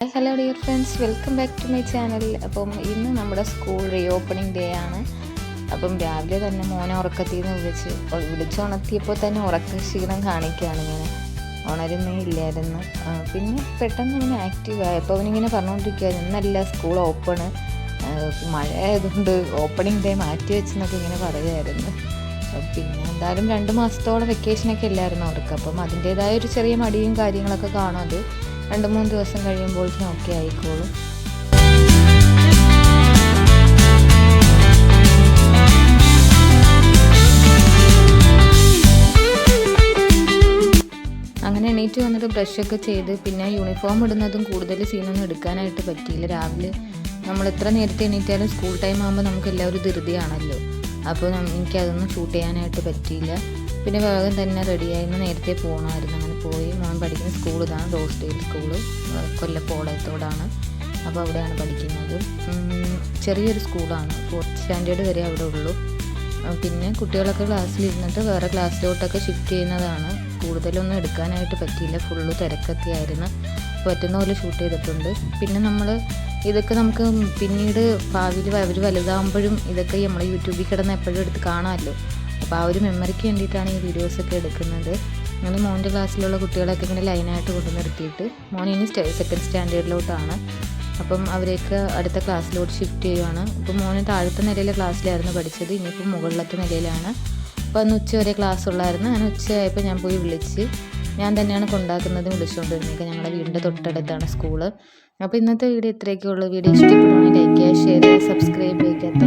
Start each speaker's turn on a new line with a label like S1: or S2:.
S1: Hello dear friends welcome back to my channel അപ്പം ഇന്ന് നമ്മുടെ സ്കൂൾ റീ ഓപ്പണിംഗ് ഡേ ആണ്. അപ്പം രാവിലെ തന്നെ മോനെ ഉറക്കത്തിൽ നിന്ന് വിളിച്ച് വിളിച്ചുണർത്തിയപ്പോൾ തന്നെ ഉറക്ക ക്ഷീണം കാണിക്കുകയാണ് ഇങ്ങനെ ഉണരുന്നേ ഇല്ലായിരുന്നു. പിന്നെ പെട്ടെന്ന് ഇങ്ങനെ ആക്റ്റീവ് ആയപ്പോൾ അവനിങ്ങനെ പറഞ്ഞുകൊണ്ടിരിക്കുകയായിരുന്നു ഇന്നല്ല സ്കൂൾ ഓപ്പണ് മഴ ആയതുകൊണ്ട് ഓപ്പണിംഗ് ഡേ മാറ്റി വെച്ചെന്നൊക്കെ ഇങ്ങനെ പറയുമായിരുന്നു പിന്നെ എന്തായാലും രണ്ട് മാസത്തോളം വെക്കേഷനൊക്കെ ഇല്ലായിരുന്നു അവർക്ക്. അപ്പം അതിന്റേതായ ഒരു ചെറിയ മടിയും കാര്യങ്ങളൊക്കെ കാണും അത്. രണ്ട് മൂന്ന് ദിവസം കഴിയുമ്പോൾ ഓക്കെ ആയിക്കോളും. അങ്ങനെ എണീറ്റ് വന്നിട്ട് ബ്രഷൊക്കെ ചെയ്ത് പിന്നെ യൂണിഫോം ഇടുന്നതും കൂടുതൽ സീനൊന്നും എടുക്കാനായിട്ട് പറ്റിയില്ല. രാവിലെ നമ്മൾ എത്ര നേരത്തെ എണീറ്റാലും സ്കൂൾ ടൈം ആകുമ്പോൾ നമുക്ക് എല്ലാവരും ധൃതിയാണല്ലോ. അപ്പോൾ എനിക്കതൊന്നും ഷൂട്ട് ചെയ്യാനായിട്ട് പറ്റിയില്ല. പിന്നെ വേഗം തന്നെ റെഡിയായിരുന്നു. നേരത്തെ പോകണമായിരുന്നു അങ്ങനെ പോയി. മോൻ പഠിക്കുന്ന സ്കൂൾ ഇതാണ്. ഡോസ്റ്റേൽ സ്കൂൾ കൊല്ലപ്പോളയത്തോടാണ് അപ്പോൾ അവിടെയാണ് പഠിക്കുന്നത്. ചെറിയൊരു സ്കൂളാണ് ഫോർത്ത് സ്റ്റാൻഡേർഡ് വരെ അവിടെ ഉള്ളൂ. പിന്നെ കുട്ടികളൊക്കെ ക്ലാസ്സിലിരുന്നിട്ട് വേറെ ക്ലാസ്സിലോട്ടൊക്കെ ഷിഫ്റ്റ് ചെയ്യുന്നതാണ്. കൂടുതലൊന്നും എടുക്കാനായിട്ട് പറ്റിയില്ല. ഫുള്ള് തിരക്കൊക്കെ ആയിരുന്നു. പറ്റുന്ന പോലെ ഷൂട്ട് ചെയ്തിട്ടുണ്ട്. പിന്നെ നമ്മൾ ഇതൊക്കെ നമുക്ക് പിന്നീട് ഭാവിയിൽ അവർ വലുതാകുമ്പോഴും ഇതൊക്കെ നമ്മൾ യൂട്യൂബിൽ കിടന്ന് എപ്പോഴും എടുത്ത് കാണാമല്ലോ. അപ്പോൾ ആ ഒരു മെമ്മറിക്ക് വേണ്ടിയിട്ടാണ് ഈ വീഡിയോസൊക്കെ എടുക്കുന്നത്. അങ്ങനെ മോന്റെ ക്ലാസ്സിലുള്ള കുട്ടികളൊക്കെ ഇങ്ങനെ ലൈനായിട്ട് കൊണ്ടു നിർത്തിയിട്ട് മോൻ ഇനി സെക്കൻഡ് സ്റ്റാൻഡേർഡിലോട്ടാണ് അപ്പം അവരെയൊക്കെ അടുത്ത ക്ലാസ്സിലോട്ട് ഷിഫ്റ്റ് ചെയ്യുവാണ്. ഇപ്പം മോന് താഴത്തെ നിലയിലെ ക്ലാസ്സിലായിരുന്നു പഠിച്ചത്. ഇനിയിപ്പം മുകളിലത്തെ നിലയിലാണ്. അപ്പോൾ അന്ന് ഉച്ച വരെ ക്ലാസ് ഉള്ളായിരുന്നു. അങ്ങനെ ഉച്ചയായപ്പോൾ ഞാൻ പോയി വിളിച്ച് ഞാൻ തന്നെയാണ് കൊണ്ടാക്കുന്നതും വിളിച്ചുകൊണ്ടിരുന്നത് ഞങ്ങളുടെ വീടിന്റെ തൊട്ടടുത്താണ് സ്കൂൾ അപ്പോൾ ഇന്നത്തെ വീഡിയോ ഇത്രയൊക്കെ ഉള്ളൂ വീഡിയോ ഇഷ്ടപ്പെടുവാണെങ്കിൽ ലൈക്ക് ചെയ്യുക ഷെയർ ചെയ്യുക സബ്സ്ക്രൈബ് ചെയ്യുക.